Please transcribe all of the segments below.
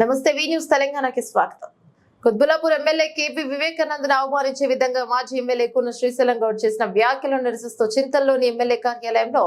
నమస్తే వి న్యూస్ తెలంగాణకి స్వాగతం. కుత్బులాపూర్ ఎమ్మెల్యే కేపీ వివేకానందను అవమానించే విధంగా మాజీ ఎమ్మెల్యే కున్న శ్రీశైలం గౌడ్ చేసిన వ్యాఖ్యలను నిరసిస్తూ చింతల్లోని ఎమ్మెల్యే కార్యాలయంలో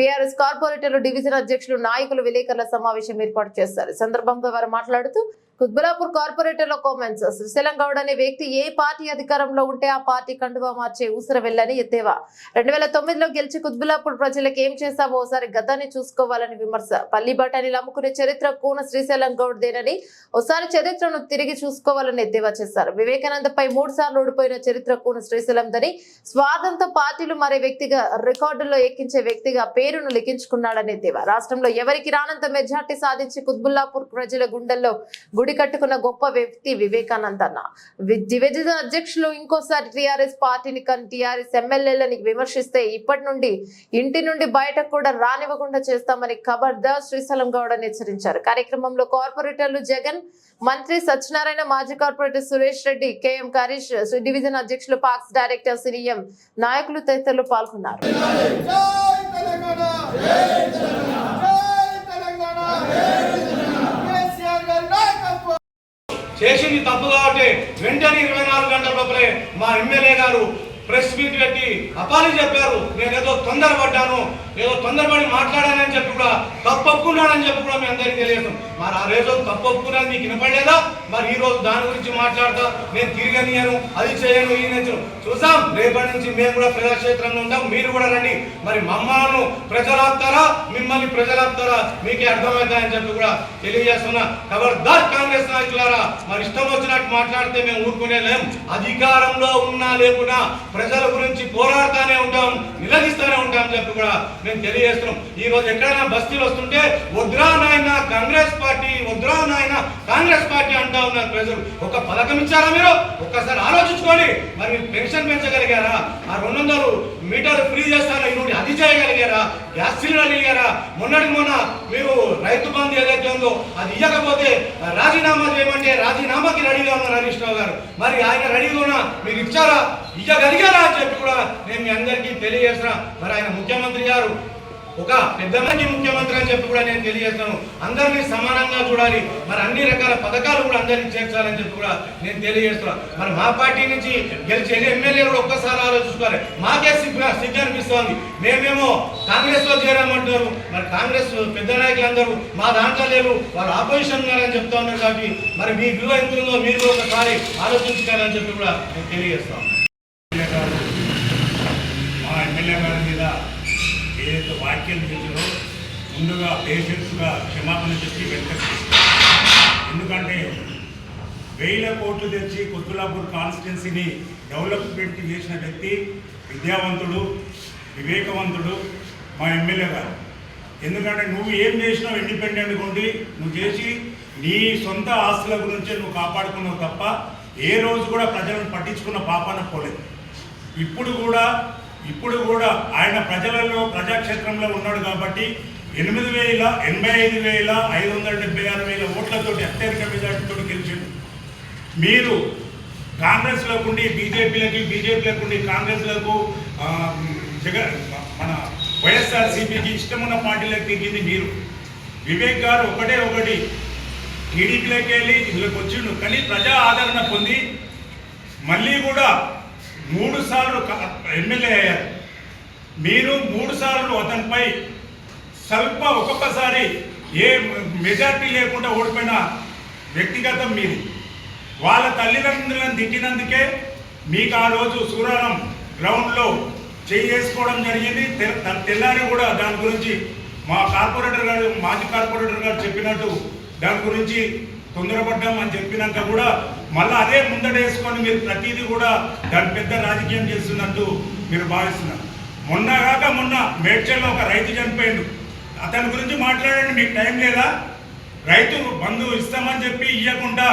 బీఆర్ఎస్ కార్పొరేటర్లు డివిజన్ అధ్యక్షులు నాయకులు విలేకరుల సమావేశం ఏర్పాటు చేశారు. సందర్భంగా వారు మాట్లాడుతూ కుత్బులాపూర్లో కామెంట్స్. శ్రీశైలం గౌడ్ అనే వ్యక్తి ఏ పార్టీ అధికారంలో ఉంటే ఆ పార్టీ కండువా మార్చే ఊసర వెళ్ళని ఎద్దేవా. రెండు వేల తొమ్మిదిలో గెలిచి కుత్బలాపూర్ ప్రజలకు ఏం చేశావో ఓసారి గతాన్ని చూసుకోవాలని విమర్శ. పల్లి బఠానీలు అమ్ముకునే చరిత్ర కూన శ్రీశైలం గౌడ్ దేనని ఒకసారి చరిత్రను తిరిగి చూసుకోవాలని ఎద్దేవా చేశారు. వివేకానందపై మూడు సార్లు ఓడిపోయిన చరిత్ర కూన శ్రీశైలం దని స్వాతంత్ర పార్టీలు మరే వ్యక్తిగా రికార్డుల్లో ఎక్కించే వ్యక్తిగా పేరును లిఖించుకున్నాడని ఎత్తేవా రాష్ట్రంలో ఎవరికి రానంత మెజార్టీ సాధించి కుత్బుల్లాపూర్ ప్రజల గుండెల్లో గుడి కట్టుకున్న గొప్ప వ్యక్తి వివేకానంద అన్న వి- అధ్యక్షులు ఇంకోసారి టీఆర్ఎస్ పార్టీని కానీ టిఆర్ఎస్ ఎమ్మెల్యేలని విమర్శిస్తే ఇప్పటి నుండి ఇంటి నుండి బయటకు కూడా రానివ్వకుండా చేస్తామని ఖబర్దార్ శ్రీశైలం గౌడ్ హెచ్చరించారు. కార్యక్రమంలో కార్పొరేటర్లు జగన్ మంత్రి సత్యనారాయణ మాజీ corporator Suresh Reddy KM Harish division అధ్యక్షులు పాక్స్ డైరెక్టర్ సిరిఎం నాయకులు తదితరులు పాల్గొన్నారు. జై తెలంగాణ జై తెలంగాణ కేసీఆర్ గారి నాయకత్వం చేసింది తప్పు కాబట్టి వెంటనే ఇరవై నాలుగు గంటల లోపలే మా ఎమ్మెల్యే గారు ప్రెస్ మీట్ పెట్టి అపాలి చెప్పారు. నేను ఏదో తొందరపడ్డాను. ఏదో తొందరపడి మాట్లాడానని చెప్పి కూడా తప్పొప్పుకున్నానని చెప్పి కూడా మీ అందరికీ తెలియదు మరి ఆ రోజు తప్పొప్పుకున్నాను మీకు వినపడలేదా? మరి ఈ రోజు దాని గురించి మాట్లాడతా. నేను తిరగనియను. అది చేయను ఈ నేను చూసాం రేపటి నుంచి మేము కూడా ప్రజాక్షేత్రంలో ఉంటాం మీరు కూడా రండి. మరి మమ్మల్ని ప్రజలు మిమ్మల్ని ప్రజలు మీకే అర్థమవుతాయని చెప్పి కూడా తెలియజేస్తున్నా. ఖబర్దార్ కాంగ్రెస్ నాయకులారా మరి ఇష్టం వచ్చినట్టు మాట్లాడితే మేము ఊరుకునే లేం. అధికారంలో ఉన్నా లేకున్నా ప్రజల గురించి పోరాడుతూనే ఉంటాం నిలదీస్తూనే ఉంటాం చెప్పి కూడా మేము తెలియజేస్తున్నాం. ఈ రోజు ఎక్కడైనా బస్తీలు వస్తుంటే వద్రా నాయన కాంగ్రెస్ పార్టీ వద్రా నాయన కాంగ్రెస్ పార్టీ అంటా ఉన్నారు ప్రజలు. ఒక పథకం ఇచ్చారా మీరు? ఒక్కసారి ఆలోచించుకోండి. మరి మీరు పెన్షన్ పెంచగలిగారా? ఆ రెండు వందలు మీటర్ ఫ్రీ చేస్తారా? ఈ అది చేయగలిగారా? గ్యాస్ సిలిండర్ ఇయ్యారా మొన్నటి మొన్న మీరు రైతు బంధు ఏదైతే ఉందో అది ఇవ్వకపోతే రాజీనామా చేయమంటే రాజీనామాకి రెడీగా ఉన్నారు హరీష్ రావు గారు. మరి ఆయన రెడీగా ఉన్నా మీరు ఇచ్చారా? ఇవ్వగలిగారా అని చెప్పి కూడా నేను మీ అందరికీ తెలియజేస్తున్నా. మరి ఆయన ముఖ్యమంత్రి గారు ఒక పెద్దమంది ముఖ్యమంత్రి అని చెప్పి కూడా నేను తెలియజేస్తాను అందరినీ సమానంగా చూడాలి. మరి అన్ని రకాల పథకాలు కూడా అందరికీ చేర్చాలని చెప్పి కూడా నేను తెలియజేస్తున్నా. మరి మా పార్టీ నుంచి గెలిచే ఎమ్మెల్యేలు కూడా ఒక్కసారి ఆలోచించుకోవాలి. మాకే సిగ్గు సిగ్గు అనిపిస్తోంది. మేమేమో కాంగ్రెస్లో చేరామంటున్నారు. మరి కాంగ్రెస్ పెద్ద నాయకులందరూ మా దాంట్లో లేరు. వాళ్ళు ఆపోజిషన్ అని చెప్తా ఉన్నారు కాబట్టి మరి మీ విలువ ఎంత ఉందో మీరు ఒకసారి ఆలోచించుకోవాలని చెప్పి కూడా నేను తెలియజేస్తాను గారు మా ఎమ్మెల్యే గారి మీద ఏదైతే వ్యాఖ్యలు చేశారో ముందుగా పేషెంట్స్గా క్షమాపణ చెప్పి వెంటనే ఎందుకంటే వేల కోట్లు తెచ్చి కొత్తులాపూర్ కాన్స్టిట్యున్సీని డెవలప్మెంట్ చేసిన వ్యక్తి విద్యావంతుడు వివేకవంతుడు మా ఎమ్మెల్యే గారు. ఎందుకంటే నువ్వు ఏం చేసినావు ఇండిపెండెంట్గా ఉండి నువ్వు చేసి నీ సొంత ఆస్తుల గురించి నువ్వు కాపాడుకున్నావు తప్ప ఏ రోజు కూడా ప్రజలను పట్టించుకున్న పాపాన పోలేదు. ఇప్పుడు కూడా ఇప్పుడు కూడా ఆయన ప్రజలలో ప్రజాక్షేత్రంలో ఉన్నాడు కాబట్టి ఎనిమిది వేల ఎనభై ఐదు వేల ఐదు వందల డెబ్బై ఆరు వేల ఓట్లతోటి అత్యధిక మెజార్టీతో గెలిచిండు. మీరు కాంగ్రెస్లోకి ఉండి బీజేపీలకి బీజేపీలకు ఉండి కాంగ్రెస్లకు జగన్ మన వైఎస్ఆర్సీపీకి ఇష్టమున్న పార్టీలకు దిగింది మీరు. వివేక్ గారు ఒకటే ఒకటి టీడీపీలోకి వెళ్ళి ఇందులోకి వచ్చిండు కానీ ప్రజా ఆదరణ పొంది మళ్ళీ కూడా మూడు సార్లు ఎమ్మెల్యే అయ్యారు. మీరు మూడు సార్లు అతనిపై స్వల్ప ఒక్కొక్కసారి ఏ మెజార్టీ లేకుండా ఓడిపోయిన వ్యక్తిగతం మీది. వాళ్ళ తల్లిదండ్రులను తిట్టినందుకే మీకు ఆ రోజు సూరారం గ్రౌండ్లో చేసుకోవడం జరిగింది. తెల్లారి కూడా దాని గురించి మా కార్పొరేటర్ గారు మాజీ కార్పొరేటర్ గారు చెప్పినట్టు దాని గురించి తొందరపడ్డాం అని చెప్పినాక కూడా మళ్ళీ అదే ముందడేసుకొని మీరు ప్రతిదీ కూడా దాని పెద్ద రాజకీయం చేస్తున్నట్టు మీరు భావిస్తున్నారు. మొన్న కాక మొన్న మేడ్చల్లో ఒక రైతు చనిపోయిండు. అతని గురించి మాట్లాడండి మీకు టైం లేదా? రైతు బంధు ఇస్తామని చెప్పి ఇవ్వకుండా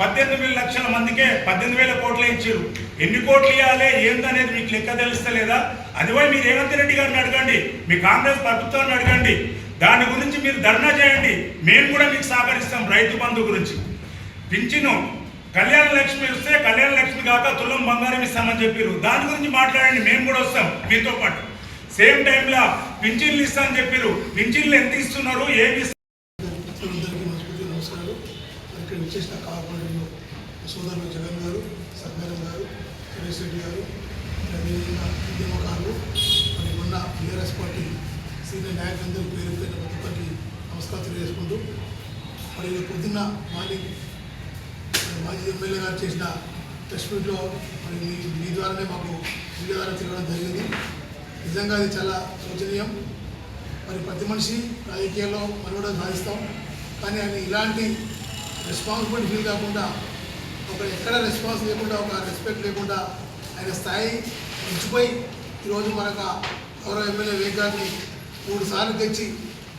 పద్దెనిమిది వేల లక్షల మందికే పద్దెనిమిది వేల కోట్లు ఇచ్చారు. ఎన్ని కోట్లు ఇవ్వాలి ఏందనేది మీకు లెక్క తెలుస్తలేదా? అది మీరు రేవంత్ రెడ్డి గారిని అడగండి మీ కాంగ్రెస్ ప్రభుత్వాన్ని అడగండి. దాని గురించి మీరు ధర్నా చేయండి. మేము కూడా మీకు సహకరిస్తాం రైతు బంధు గురించి. పింఛను కళ్యాణ లక్ష్మి వస్తే కళ్యాణ లక్ష్మి కాక తులం బంగారం ఇస్తామని చెప్పారు దాని గురించి మాట్లాడండి మేము కూడా వస్తాం మీతో పాటు. సేమ్ టైంలో పింఛన్లు ఇస్తామని చెప్పారు పింఛన్లు ఎంత ఇస్తున్నారు ఏమి ఇస్తున్నారు అందరికీ మనస్ఫూర్తిగా నమస్కారం సోదరులు జగన్ గారు సత్యనారాయణ గారు సురేష్ రెడ్డి గారు ఉద్యమకారులు మరి ఉన్న టీఆర్ఎస్ పార్టీ సీనియర్ నాయకులందరూ పేరు పేరు ప్రతి నమస్కారం తెలియజేసుకుంటూ మరి పొద్దున్న మార్నింగ్ మాజీ ఎమ్మెల్యే గారు చేసిన ప్రెస్ మీట్లో మరి మీ మీ ద్వారానే మాకు మీడియా ద్వారా తిరగడం జరిగింది. నిజంగా అది చాలా శోచనీయం. మరి ప్రతి మనిషి రాజకీయాల్లో మనుగడ సాధిస్తాం. కానీ ఆయన ఇలాంటి రెస్పాన్సిబిలిటీ ఫీల్ కాకుండా ఒక ఎక్కడ రెస్పాన్స్ లేకుండా ఒక రెస్పెక్ట్ లేకుండా ఆయన స్థాయి మించిపోయి ఈరోజు మనకు గౌరవ ఎమ్మెల్యే వివేక్ గారిని మూడు సార్లు తెచ్చి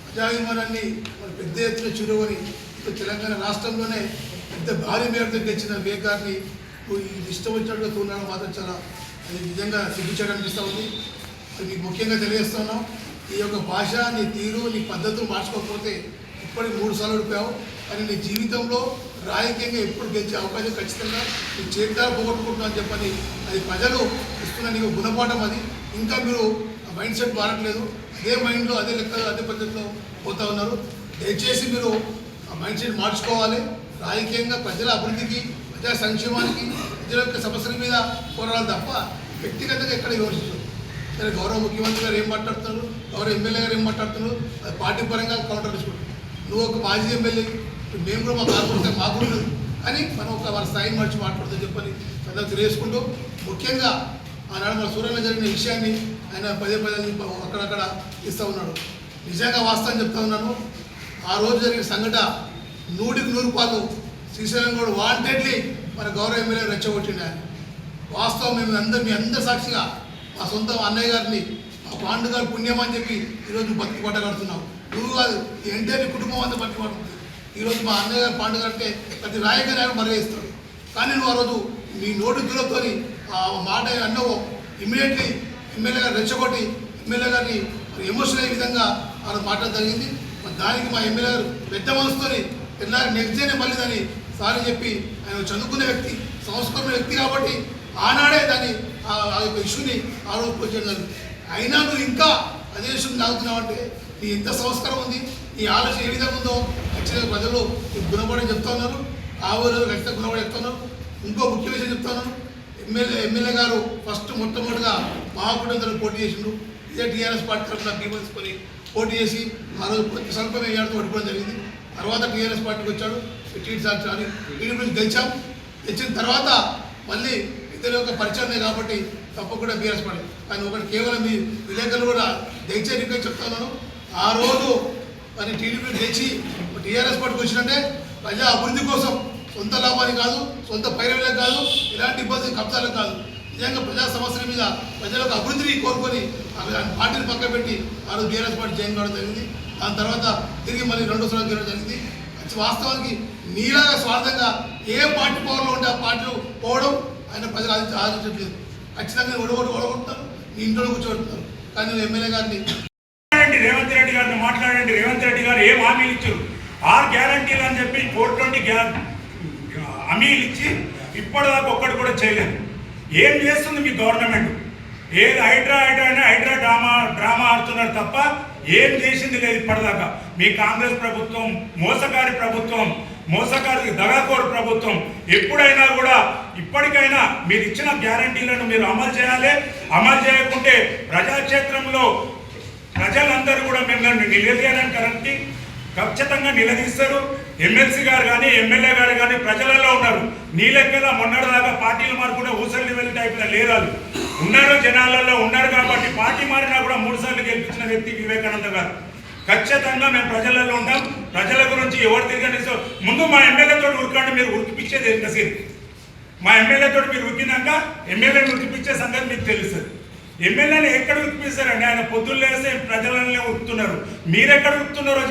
ప్రజాభిమానాన్ని మరి పెద్ద ఎత్తున చూడవని ఇప్పుడు తెలంగాణ రాష్ట్రంలోనే పెద్ద భారీ మేరకు తెచ్చిన బేకార్ని ఇష్టం వచ్చినట్టుగా తూనాడు మాత్రం చాలా అది నిజంగా సిగ్గుచేయడం అనిపిస్తూ ఉంది. అది మీకు ముఖ్యంగా తెలియజేస్తున్నాం. ఈ యొక్క భాష నీ తీరు నీ పద్ధతులు మార్చుకోకపోతే ఇప్పటికి మూడు సార్లు ఓడిపోయావు కానీ నీ జీవితంలో రాజకీయంగా ఎప్పుడు గెలిచే అవకాశం ఖచ్చితంగా నీ చేతిదారు పోగొట్టుకుంటున్నావు అని చెప్పని అది ప్రజలు ఇస్తున్న నీకు గుణపాఠం అది. ఇంకా మీరు మైండ్ సెట్ మారట్లేదు. అదే మైండ్లో అదే లెక్క అదే పద్ధతిలో పోతా ఉన్నారు. దయచేసి మీరు ఆ మైండ్ సెట్ మార్చుకోవాలి. రాజకీయంగా ప్రజల అభివృద్ధికి ప్రజా సంక్షేమానికి ప్రజల యొక్క సమస్యల మీద పోరాడాలి తప్ప వ్యక్తిగతంగా ఎక్కడ విమర్శించదు సరే గౌరవ ముఖ్యమంత్రి గారు ఏం మాట్లాడుతున్నారు? గౌరవ ఎమ్మెల్యే గారు ఏం మాట్లాడుతున్నారు? అది పార్టీ పరంగా కౌంటర్ తీసుకుంటారు. నువ్వు ఒక మాజీ ఎమ్మెల్యే మేము కూడా మా కాకుండా మాకు కానీ మనం ఒక వాళ్ళ స్థాయిని మర్చి మాట్లాడుతూ చెప్పని పెద్ద తెలియజేసుకుంటూ ముఖ్యంగా ఆనాడు మన సూర్యంలో జరిగిన విషయాన్ని ఆయన పదే పదే అక్కడక్కడ ఇస్తూ ఉన్నాడు. నిజంగా వాస్తవం చెప్తా ఉన్నాను. ఆ రోజు జరిగిన సంఘట నూటికి నూరు రూపాయలు శ్రీశైలం కూడా వాంటెడ్లీ మన గౌరవ ఎమ్మెల్యే రెచ్చగొట్టిండు ఆయన. వాస్తవం మేము అందరం మీ అందరి సాక్షిగా మా సొంత అన్నయ్య గారిని మా పాండు గారు పుణ్యం అని చెప్పి ఈరోజు బతికి పట్టగడుతున్నాం నువ్వు కాదు ఈ ఎంటైర్ కుటుంబం అంతా బతికి పడుతుంది. ఈరోజు మా అన్నయ్య గారు పాండు గారికి ప్రతి రాయక నాయకుడు మరవేస్తాడు కానీ నువ్వు ఆ రోజు నీ నోటి దూరంతో ఆ మాట అన్నవో. ఇమీడియట్లీ ఎమ్మెల్యే గారు రెచ్చగొట్టి ఎమ్మెల్యే గారిని ఎమోషన్ అయ్యే విధంగా ఆయన మాట్లాడడం జరిగింది. మరి దానికి మా ఎమ్మెల్యే గారు పెద్ద మనసుతోని ఎన్నారి నెక్స్ట్ డేనే మళ్ళీ దాన్ని సారీ చెప్పి ఆయన చదువుకునే వ్యక్తి సంస్కరణ వ్యక్తి కాబట్టి ఆనాడే దాన్ని ఆ యొక్క ఇష్యూని ఆరోపించడం అయినా నువ్వు ఇంకా అదే విషయం లాగుతున్నావు అంటే నీ ఎంత సంస్కారం ఉంది నీ ఆలోచన ఏ విధంగా ఉందో ఖచ్చితంగా ప్రజలు నీకు గుణపడి చెప్తా ఉన్నారు ఆ ఊరు ఖచ్చితంగా గుణపడి చెప్తున్నారు ఇంకో ముఖ్య విషయం చెప్తాను ఎమ్మెల్యే ఎమ్మెల్యే గారు ఫస్ట్ మొట్టమొదటిగా మహాకూటమితో పోటీ చేసిండు ఇదే టీఆర్ఎస్ పార్టీ తరఫున బీమల్సుకొని పోటీ చేసి ఆ రోజు కొద్ది స్వల్ప వేయాలతో ఓడిపోవడం జరిగింది. తర్వాత టీఆర్ఎస్ పార్టీకి వచ్చాడు. టీడీ సార్ టీడీ నుంచి గెలిచాం. గెలిచిన తర్వాత మళ్ళీ ఇద్దరు యొక్క పరిచయం కాబట్టి తప్పకుండా బీఆర్ఎస్ పార్టీ. కానీ ఒకటి కేవలం మీ విలేకరులు కూడా దయచేసి రిక్వెస్ట్ చెప్తున్నాను ఆ రోజు మరి టీడీపీ గెలిచి టీఆర్ఎస్ పార్టీకి వచ్చినట్టే ప్రజా అభివృద్ధి కోసం సొంత లాభానికి కాదు సొంత పైరవులకు కాదు ఇలాంటి ఇబ్బంది కబ్జాలకు కాదు. నిజంగా ప్రజా సమస్యల మీద ప్రజలకు అభివృద్ధిని కోరుకొని ఆ పార్టీని పక్క పెట్టి ఆ రోజు బీఆర్ఎస్ పార్టీ జాయిన్ కావడం జరిగింది. దాని తర్వాత తిరిగి మళ్ళీ రెండోసారి గెలవడం జరిగింది. వాస్తవానికి నీలాగా స్వార్థంగా ఏ పార్టీ పవర్లో ఉంటే ఆ పార్టీలో పోవడం ఆయన ప్రజలు ఆది ఆలోచించట్లేదు ఖచ్చితంగా ఓడగొట్టు ఓడగొడతారు మీ ఇంట్లో కూర్చోబెడుతున్నారు కానీ నువ్వు ఎమ్మెల్యే గారిని రేవంత్ రెడ్డి గారిని మాట్లాడండి. రేవంత్ రెడ్డి గారు ఏం హామీలు ఇచ్చారు? ఆరు గ్యారంటీలు అని చెప్పి ఫోర్ ట్వంటీ గ్యా హామీలు ఇచ్చి ఇప్పటిదాకా ఒక్కటి కూడా చేయలేదు. ఏం చేస్తుంది మీ గవర్నమెంట్? ఏది హైడ్రా హైడ్రా అని హైడ్రా డ్రామా డ్రామా ఆడుతున్నారు తప్ప ఏం చేసింది లేదు ఇప్పటిదాకా. మీ కాంగ్రెస్ ప్రభుత్వం మోసగారి ప్రభుత్వం మోసగారి దగాకోరు ప్రభుత్వం ఎప్పుడైనా కూడా ఇప్పటికైనా మీరు ఇచ్చిన గ్యారంటీలను మీరు అమలు చేయాలి. అమలు చేయకుంటే ప్రజాక్షేత్రంలో ప్రజలందరూ కూడా మిమ్మల్ని నిలదీయాలని కరెక్ట్ ఖచ్చితంగా నిలదీస్తారు. ఎమ్మెల్సీ గారు కానీ ఎమ్మెల్యే గారు కానీ ప్రజలలో ఉన్నారు. నీ లెక్కల మొన్నటిదాకా పార్టీలు మారుకుంటే ఊసలు లెవెల్ టైప్లో లేరాలు ఉన్నారు జనాలలో ఉన్నారు కాబట్టి పార్టీ మారినా కూడా మూడు సార్లు గెలిపించిన వ్యక్తి వివేకానంద గారు. ఖచ్చితంగా మేము ప్రజలలో ఉంటాం. ప్రజల గురించి ఎవరు తిరగనిస్తూ ముందు మా ఎమ్మెల్యేతో ఉరకండి మీరు ఉరికిపించేది ఎంతసేపు మా ఎమ్మెల్యేతో మీరు ఉరికినాక ఎమ్మెల్యేని ఉరికిపించే సంగతి మీకు తెలుస్తుంది ఎమ్మెల్యేని ఎక్కడ ఉరికిపిస్తారండి ఆయన పొద్దున్న లేస్తే ప్రజలనే ఉత్తున్నారు మీరు ఎక్కడ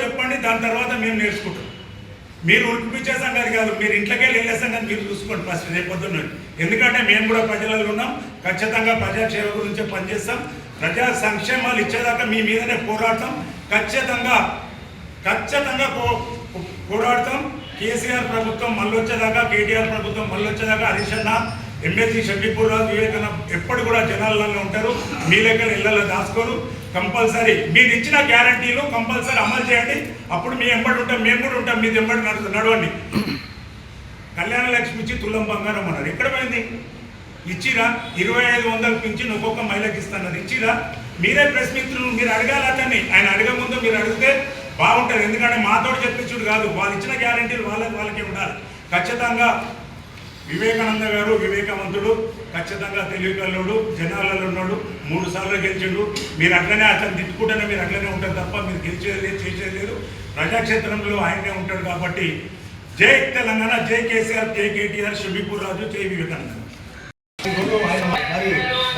చెప్పండి దాని తర్వాత మేము నేర్చుకుంటాం. మీరు ఉరికిపించే సంగతి కాదు మీరు ఇంట్లోకి వెళ్ళి వెళ్ళే సంగతి మీరు చూసుకోండి ఫస్ట్ రేపు పొద్దున్న ఎందుకంటే మేము కూడా ప్రజలలో ఉన్నాం ఖచ్చితంగా ప్రజా సేవ గురించి పనిచేస్తాం. ప్రజా సంక్షేమాలు ఇచ్చేదాకా మీ మీదనే పోరాడతాం. ఖచ్చితంగా ఖచ్చితంగా పో పోరాడతాం. కేసీఆర్ ప్రభుత్వం మళ్ళీ వచ్చేదాకా కేటీఆర్ ప్రభుత్వం మళ్ళీ వచ్చేదాకా హరీష్ అన్న ఎమ్మెల్సీ షడ్డీపూర్రావు వివేకన్న ఎప్పుడు కూడా జనాల్లోనే ఉంటారు. మీ లెక్కన ఇళ్ళలో దాచుకోరు. కంపల్సరీ మీరు ఇచ్చిన గ్యారంటీలు కంపల్సరీ అమలు చేయండి. అప్పుడు మీ ఎంబడి ఉంటాం మేము కూడా ఉంటాం మీది ఎంబడి నడు నడవండి. కళ్యాణ లక్ష్మి ఇచ్చి తులం బంగారం అన్నారు. ఎక్కడ పోయింది? ఇచ్చిరా. ఇరవై ఐదు వందల పింఛన్ ఒక్కొక్క మహిళకి ఇస్తున్నారు ఇచ్చిరా. మీరే ప్రెస్ మిత్రులు మీరు అడగాలి అతన్ని. ఆయన అడగ ముందు మీరు అడిగితే బాగుంటుంది. ఎందుకంటే మాతో చెప్పించుడు కాదు. వాళ్ళు ఇచ్చిన గ్యారంటీలు వాళ్ళకి వాళ్ళకే ఉండాలి. ఖచ్చితంగా వివేకానంద గారు వివేకవంతుడు ఖచ్చితంగా తెలివికల్లుడు జనాలలో ఉన్నాడు మూడు సార్లు గెలిచిండు. మీరు అట్లనే అతను తిట్టుకుంటేనే మీరు అట్లనే ఉంటారు తప్ప మీరు గెలిచేది లేదు చేసేది లేదు. ప్రజాక్షేత్రంలో ఆయనే ఉంటాడు కాబట్టి జై తెలంగాణ జై కేసీఆర్ జై కేటీఆర్ షబీపూర్ రాజు జై వివేకానంద. మరి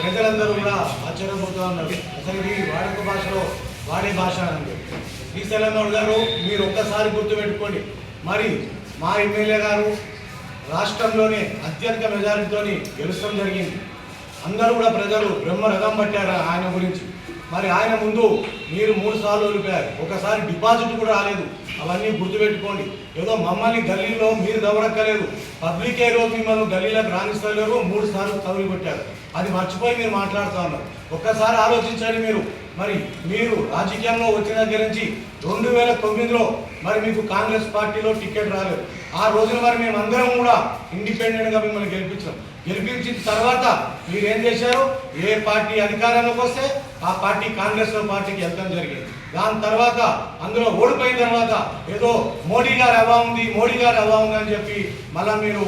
ప్రజలందరూ కూడా ఆశ్చర్యపోతూ ఉన్నారు. అసలు ఈ వాడక భాషలో వాడే భాష అని శ్రీశైలం గారు మీరు ఒక్కసారి గుర్తుపెట్టుకోండి. మరి మా ఎమ్మెల్యే గారు రాష్ట్రంలోనే అత్యధిక మెజారిటీతోని గెలుచడం జరిగింది. అందరూ కూడా ప్రజలు బ్రహ్మ రథం పట్టారు ఆయన గురించి? మరి ఆయన ముందు మీరు మూడు సార్లు ఓడిపోయారు ఒకసారి డిపాజిట్ కూడా రాలేదు. అవన్నీ గుర్తుపెట్టుకోండి. ఏదో మమ్మల్ని గల్లీలో మీరు దవరక్కలేదు. పబ్లిక్ ఏ రోజు మిమ్మల్ని గల్లీలకు రాణిస్తలేరు మూడు సార్లు తగులు కొట్టారు. అది మర్చిపోయి మీరు మాట్లాడుతూ ఉన్నారు. ఒక్కసారి ఆలోచించండి మీరు. మరి మీరు రాజకీయంలో వచ్చిన దగ్గర నుంచి రెండు వేల తొమ్మిదిలో మరి మీకు కాంగ్రెస్ పార్టీలో టికెట్ రాలేదు. ఆ రోజుల వరకు మేము అందరం కూడా ఇండిపెండెంట్గా మిమ్మల్ని గెలిపించాం. గెలిపించిన తర్వాత మీరు ఏం చేశారు? ఏ పార్టీ అధికారంలోకి వస్తే ఆ పార్టీ కాంగ్రెస్ పార్టీకి వెళ్ళడం జరిగింది. దాని తర్వాత అందులో ఓడిపోయిన తర్వాత ఏదో మోడీ గారు అవా ఉంది మోడీ గారు అవా ఉంది అని చెప్పి మళ్ళీ మీరు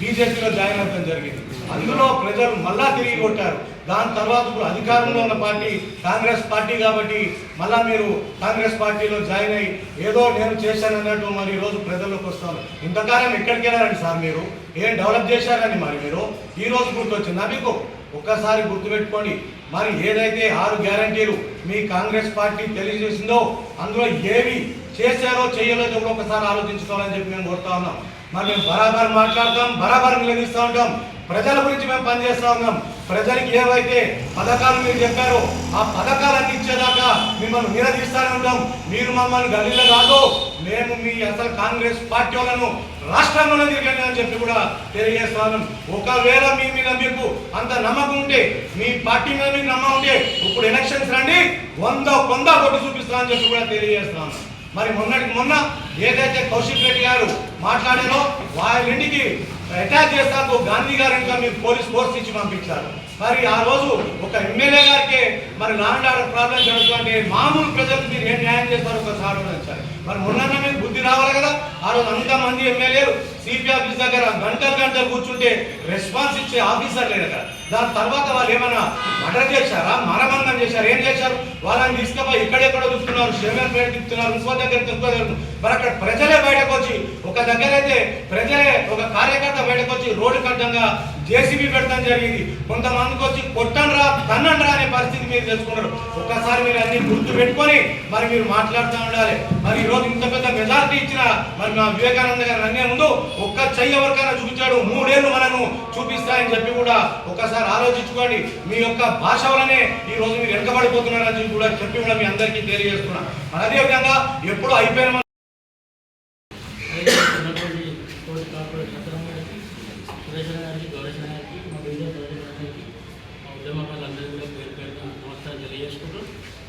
బీజేపీలో జాయిన్ అవ్వడం జరిగింది. అందులో ప్రజలు మళ్ళా తిరిగి కొట్టారు. దాని తర్వాత ఇప్పుడు అధికారంలో ఉన్న పార్టీ కాంగ్రెస్ పార్టీ కాబట్టి మళ్ళా మీరు కాంగ్రెస్ పార్టీలో జాయిన్ అయ్యి ఏదో నేను చేశాను అన్నట్టు మరి ఈరోజు ప్రజల్లోకి వస్తాను ఇంతకాలం ఎక్కడికి వెళ్ళారండి సార్ మీరు? ఏం డెవలప్ చేశారని మరి మీరు? ఈరోజు రోజు గుర్తొచ్చిందా మీకు? ఒక్కసారి గుర్తుపెట్టుకోండి. మరి ఏదైతే ఆరు గ్యారంటీలు మీ కాంగ్రెస్ పార్టీ తెలియజేసిందో అందులో ఏవి చేశారో చేయలేదో కూడా ఒకసారి ఆలోచించుకోవాలని చెప్పి మేము కోరుతా ఉన్నాం. మరి మేము బరాబర్ మాట్లాడతాం బరాబర్ నిలదీస్తూ ఉంటాం. ప్రజల గురించి మేము పనిచేస్తూ ఉన్నాం. ప్రజలకి ఏవైతే పథకాలు మీరు చెప్పారో ఆ పథకాలన్నీ ఇచ్చేదాకా మిమ్మల్ని నిరదీస్తానే ఉంటాం. మీరు మమ్మల్ని గల్లీలో కాదు. మేము మీ అసలు కాంగ్రెస్ పార్టీ వాళ్ళను రాష్ట్రంలోనే తిరగండి అని చెప్పి కూడా తెలియజేస్తాను ఒకవేళ మీ మీద మీకు అంత నమ్మకం ఉంటే మీ పార్టీ మీద మీకు నమ్మకం ఉంటే ఇప్పుడు ఎలక్షన్స్ రండి. వంద వంద కొట్టు చూపిస్తామని చెప్పి కూడా తెలియజేస్తాను మరి మొన్నటికి మొన్న ఏదైతే కౌశిక్ రెడ్డి గారు మాట్లాడారో వాళ్ళ ఇంటికి అటాక్ చేస్తాకు గాంధీ గారు ఇంకా మీరు పోలీస్ ఫోర్స్ ఇచ్చి పంపించారు. మరి ఆ రోజు ఒక ఎమ్మెల్యే గారికి మరి లాండ్ ఆర్డర్ ప్రాబ్లం జరుగుతుందంటే మామూలు ప్రజలకు మీరు ఏం న్యాయం చేస్తారు? ఒకసారి ఆలోచించాలి మరి మొన్న మీకు బుద్ధి రావాలి కదా? ఆ రోజు అంతమంది ఎమ్మెల్యేలు సిపి ఆఫీస్ దగ్గర గంటలు గంటలు కూర్చుంటే రెస్పాన్స్ ఇచ్చే ఆఫీసర్ లేదు కదా దాని తర్వాత వాళ్ళు ఏమైనా మర్డర్ చేశారా? మరమందం చేశారు? ఏం చేశారు? వాళ్ళని తీసుకుపోయి ఇక్కడెక్కడో చూస్తున్నారు? పేట తిప్పుతున్నారు ఇంకో దగ్గర ఇంకో దగ్గర మరి అక్కడ ప్రజలే బయటకు వచ్చి ఒక దగ్గర అయితే ప్రజలే ఒక కార్యకర్త బయటకు వచ్చి రోడ్డు కట్టంగా జేసీబీ పెడతాం జరిగింది. కొంతమందికి వచ్చి కొట్టండ్రా తన్నండ్రా అనే పరిస్థితి మీరు తెలుసుకున్నారు ఒక్కసారి మీరు అన్ని గుర్తు పెట్టుకొని మరి మీరు మాట్లాడుతూ ఉండాలి. మరి ఈ రోజు ఇంత పెద్ద మెజార్టీ ఇచ్చిన మరి మా వివేకానంద గారు అన్నే ముందు ఒక్క చెయ్యి ఎవరికైనా చూపించాడు. మూడేళ్ళు మనను చూపిస్తాయని చెప్పి కూడా ఒక్కసారి ఆలోచించుకోండి. మీ యొక్క భాష వల్లనే ఈ రోజు మీరు వెనకబడిపోతున్నారని కూడా చెప్పి కూడా మీ అందరికీ తెలియజేస్తున్నా. అదేవిధంగా ఎప్పుడు అయిపోయిన పేరు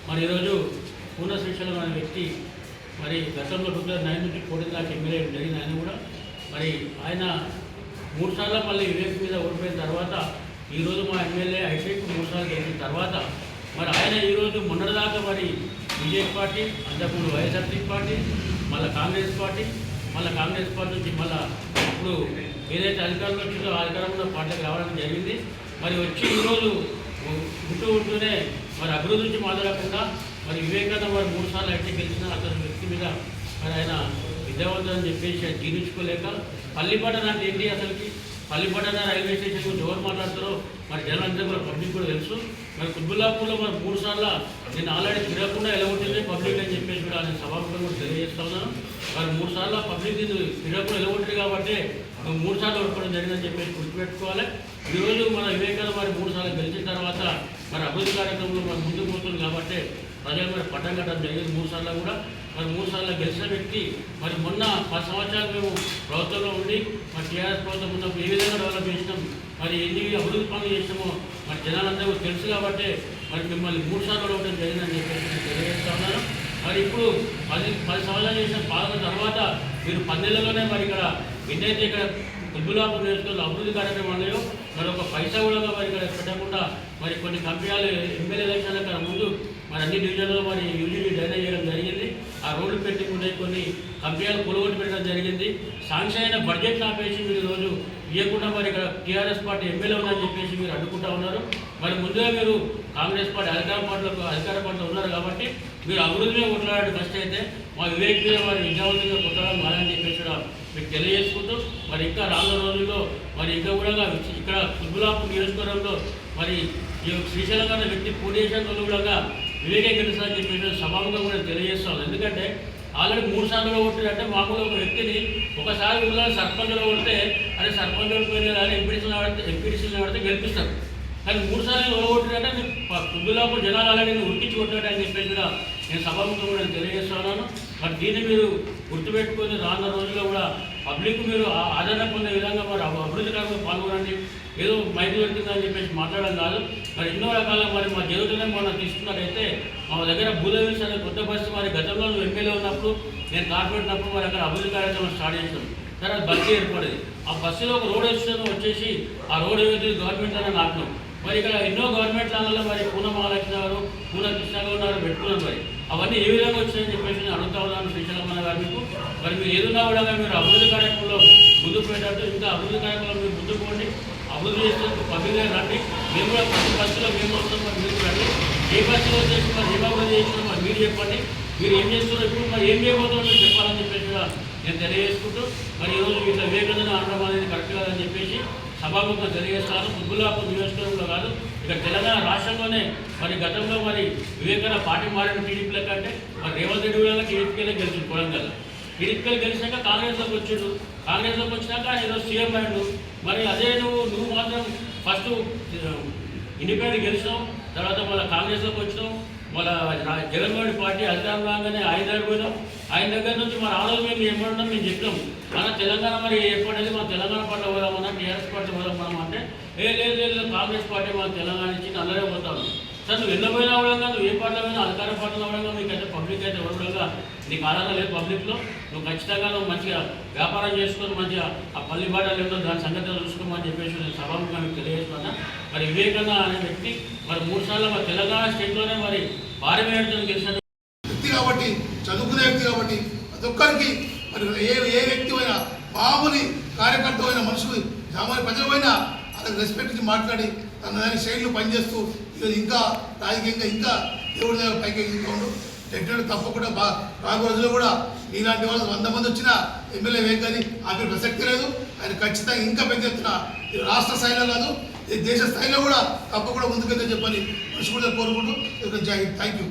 మరి ఈరోజు పూర్ణ శిక్షణ అనే వ్యక్తి మరి గతంలో టూ థౌజండ్ నైన్ నుంచి ఫోర్టీన్ దాకా ఎమ్మెల్యే జరిగిన ఆయన కూడా మరి ఆయన మూడు సార్లు మళ్ళీ వివేక్ మీద ఓడిపోయిన తర్వాత ఈరోజు మా ఎమ్మెల్యే హైటెక్ మూడు సార్లు గెలిచిన తర్వాత మరి ఆయన ఈరోజు మొన్నటిదాకా మరి బీజేపీ పార్టీ అంతకుముందు వైఎస్ఆర్సీ పార్టీ మళ్ళీ కాంగ్రెస్ పార్టీ మళ్ళీ కాంగ్రెస్ పార్టీ నుంచి మళ్ళీ ఇప్పుడు ఏదైతే అధికారంలో వచ్చిందో ఆ అధికారంలో పార్టీకి రావడం జరిగింది. మరి వచ్చి ఈరోజు ఉంటూ ఉంటూనే మరి అభివృద్ధి నుంచి మాట్లాడకుండా మరి వివేకానంద వారు మూడు సార్లు అయితే గెలిచిన అతని వ్యక్తి మీద మరి ఆయన విద్యావంతుడు అని చెప్పేసి జీర్ణించుకోలేక పల్లిపాట నాకు ఏంటి అసలుకి? పల్లిపట్టణ రైల్వే స్టేషన్ గురించి ఎవరు మాట్లాడతారో మరి జనాలందరూ కూడా పబ్లిక్ కూడా తెలుసు. మరి కుత్బుల్లాపూర్లో మరి మూడు సార్లు నేను ఆల్రెడీ తిరగకుండా ఎలగొట్టింది పబ్లిక్ అని చెప్పేసి కూడా నేను సభాపతి కూడా తెలియజేస్తా ఉన్నాను మరి మూడు సార్లు పబ్లిక్ నేను తిరగకుండా ఎలగొట్టింది కాబట్టి మూడు సార్లు ఓడిపోవడం జరిగిందని చెప్పేసి గుర్తుపెట్టుకోవాలి. ఈరోజు మన వివేకానంద మరి మూడు సార్లు గెలిచిన తర్వాత మరి అభివృద్ధి కార్యక్రమంలో మనం ముందుకు పోతుంది కాబట్టి ప్రజలు మరి పట్టం కట్టడం జరిగింది మూడు సార్లు కూడా. మరి మూడు సార్లు గెలిచిన వ్యక్తి మరి మొన్న పది సంవత్సరాలు మేము ప్రభుత్వంలో ఉండి మరి టీఆర్ఎస్ ప్రభుత్వం ఉన్నప్పుడు ఏ విధంగా డెవలప్ చేసినాం మరి ఎన్ని అభివృద్ధి పనులు చేసినామో మరి జనాలందరూ తెలుసు కాబట్టి మరి మిమ్మల్ని మూడు సార్లు అడగడం జరిగిందని చెప్పేసి తెలియజేస్తా ఉన్నాను. మరి ఇప్పుడు పది పది సంవత్సరాలు చేసిన పాలన తర్వాత మీరు పన్నెళ్ళలోనే మరి ఇక్కడ ఎన్నైతే ఇక్కడ కుబ్బులాపు నియోజకవర్గంలో అభివృద్ధి కార్యక్రమం ఉన్నాయో మరి ఒక పైసా కూడా మరి ఇక్కడ పెట్టకుండా మరి కొన్ని కంపెనీలు ఎమ్మెల్యే ఎలక్షన్ల ముందు మరి అన్ని డివిజన్లో మరి యూజీడీ డ్రైనేజ్ చేయడం జరిగింది. ఆ రోడ్లు పెట్టుకుంటే కొన్ని కంపెనీలు కొనుగోలు పెట్టడం జరిగింది. శాంక్షన్ అయిన బడ్జెట్ ఆపేసి మీరు ఈరోజు ఇవ్వకుండా మరి ఇక్కడ టీఆర్ఎస్ పార్టీ ఎమ్మెల్యే ఉందని చెప్పేసి మీరు అడ్డుకుంటా ఉన్నారు. మరి ముందుగా మీరు కాంగ్రెస్ పార్టీ అధికార పార్టీలో అధికార పార్టీలో ఉన్నారు కాబట్టి మీరు అభివృద్ధిలో కొట్లాడే ఫస్ట్ అయితే. మా వివేక్ వారి మరి విద్యావంతులుగా కొట్టడం మారని చెప్పేసి కూడా మీకు తెలియజేసుకుంటూ మరి ఇంకా రానున్న రోజుల్లో మరి ఇంకా కూడా ఇక్కడ సుబ్బులాపు నియోజకవర్గంలో మరి ఈ శ్రీశైలం గారి వ్యక్తి పోటీ చేసిన కూడా వివేకేంద్ర గెలుస్తారని చెప్పేసి సభాముగా కూడా తెలియజేస్తాం ఎందుకంటే ఆల్రెడీ మూడు సార్లు కొట్టినట్టే మామూలు ఒక వ్యక్తిని ఒకసారి ఊళ్ళో సర్పంచ్లో కొడితే అదే సర్పంచ్ పోయిన కానీ ఎంపీడీసీలో ఆడితే ఎంపీడీసీలో ఆడితే గెలిపిస్తారు. కానీ మూడు సార్లు ఓడగొట్టినట్టే పొద్దులోపు జనాలు అలాగే ఉడికించి కొట్టినట్టు అని చెప్పేసి కూడా నేను సభాముఖంగా కూడా తెలియజేస్తున్నాను. మరి దీన్ని మీరు గుర్తుపెట్టుకొని రానున్న రోజుల్లో కూడా పబ్లిక్ మీరు ఆ- ఆదరణ పొందే విధంగా మరి అభివృద్ధి కార్యక్రమంలో పాల్గొనండి. ఏదో మైకి దొరికిందని చెప్పేసి మాట్లాడడం కాదు. మరి ఎన్నో రకాల మరి మా జరుగుతున్న మనం తీసుకున్నట్టయితే మా దగ్గర భూదేవి అనే కొత్త బస్సు మరి గతంలో నువ్వు ఎమ్మెల్యే ఉన్నప్పుడు నేను కార్పొరేట్ ఉన్నప్పుడు మరి అక్కడ అభివృద్ధి కార్యక్రమం స్టార్ట్ చేసాం తర్వాత బస్సు ఏర్పడింది. ఆ బస్సులో ఒక రోడ్ వేస్తున్నాం వచ్చేసి ఆ రోడ్ ఏదైతే గవర్నమెంట్ అనే నాటినాం. మరి ఇక్కడ ఎన్నో గవర్నమెంట్ ఛానల్లో మరి పూన మహాలక్ష్మి గారు పూన కృష్ణ గారు ఉన్నారు పెట్టుకున్నారు మరి. అవన్నీ ఏ విధంగా వచ్చాయని చెప్పేసి నేను అడుగుతా ఉన్నాను శ్రీశైలమ్మ గారు మీకు. మరి మీరు ఏదున్నా కూడా మీరు అభివృద్ధి కార్యక్రమంలో ముందుకు పెట్టట్టు ఇంకా అభివృద్ధి కార్యక్రమంలో అభివృద్ధి పబ్లిక్గా రండి. మేము కూడా ప్రతి బస్సులో మేము వస్తాం మరి మీరు రండి. ఏ బస్సులో చేసి మరి ఏం అభివృద్ధి చేస్తున్నాం మరి మీరు చెప్పండి. మీరు ఏం చేస్తున్నారు ఇప్పుడు? మరి ఏం చేయబోతున్నారో మీరు చెప్పాలని చెప్పేసి కూడా నేను తెలియజేసుకుంటూ మరి ఈరోజు ఇట్లా వివేకానంద అనడం అనేది కరెక్ట్ కాదని చెప్పేసి సభాముఖంగా తెలియజేస్తాను. కుబ్బులాపూర్ నియోజకవర్గంలో కాదు ఇక్కడ తెలంగాణ రాష్ట్రంలోనే మరి గతంలో మరి వివేకానంద పార్టీ మారిన టీడీపీల కంటే మరి రేవంత్ రెడ్డి కూడా టీడీపీలే గెలిచింది కొడంగల్ టీడీపీలు గెలిచాక కాంగ్రెస్లోకి వచ్చాడు. కాంగ్రెస్లోకి వచ్చినాక ఏదో సీఎం అయ్యాడు. మరి అదే నువ్వు నువ్వు మాత్రం ఫస్ట్ ఇండిపెండెంట్ గెలిచినావు. తర్వాత మళ్ళీ కాంగ్రెస్లోకి వచ్చినావు. మళ్ళీ జగన్మోహన్ పార్టీ అధికారం రాగానే ఆయన దగ్గర పోయినాం ఆయన దగ్గర నుంచి మన ఆలోచన మేము ఏమన్నాం మేము చెప్పినాము మన తెలంగాణ మరి ఏర్పడేది మన తెలంగాణ పార్టీ పోదామన్నా టీఆర్ఎస్ పార్టీ పోదాం మనం అంటే ఏ లేదు లేదు కాంగ్రెస్ పార్టీ మన తెలంగాణ నుంచి అందరే పోతాం సార్ నువ్వు ఎన్నో పోయినా కూడా నువ్వు ఏ పార్టీలో పోయినా అధికార పార్టీలో కూడా నీకు అయితే పబ్లిక్ అయితే కూడా నీకు ఆధారం లేదు పబ్లిక్లో నువ్వు ఖచ్చితంగా నువ్వు మంచిగా వ్యాపారం చేసుకొని మంచిగా ఆ పల్లి బాటలు ఏంటో దాని సంగతి చూసుకోమని చెప్పేసి నేను సభాముఖంగా మీకు తెలియజేస్తున్నా. మరి వివేకానంద అనే వ్యక్తి మరి మూడు సార్లు మరి తెలంగాణ స్టేట్లోనే మరి భారీ మేడతో గెలిచిన వ్యక్తి కాబట్టి చదువుకునే వ్యక్తి కాబట్టి ప్రతి ఒక్కరికి మరి ఏ ఏ వ్యక్తి అయినా మామూలు కార్యకర్త అయిన మనుషులు సామాన్య ప్రజలు అయినా వాళ్ళకి రెస్పెక్ట్ మాట్లాడి తన దాని శైలిలో పనిచేస్తూ ఇంకా రాజకీయంగా ఇంకా దేవుడి దగ్గర పైకి ఇంకా ఎటువంటి తప్పకుండా బా రాబో రోజుల్లో కూడా ఇలాంటి వాళ్ళు వంద మంది వచ్చినా ఎమ్మెల్యే వేయకని ఆపే ప్రసక్తి లేదు. ఆయన ఖచ్చితంగా ఇంకా పెద్ద ఎత్తున ఈ రాష్ట్ర స్థాయిలో కాదు ఈ దేశ స్థాయిలో కూడా తప్పకుండా ముందుకెళ్తే చెప్పని మనస్ఫూర్తిగా కోరుకుంటూ జై థ్యాంక్ యూ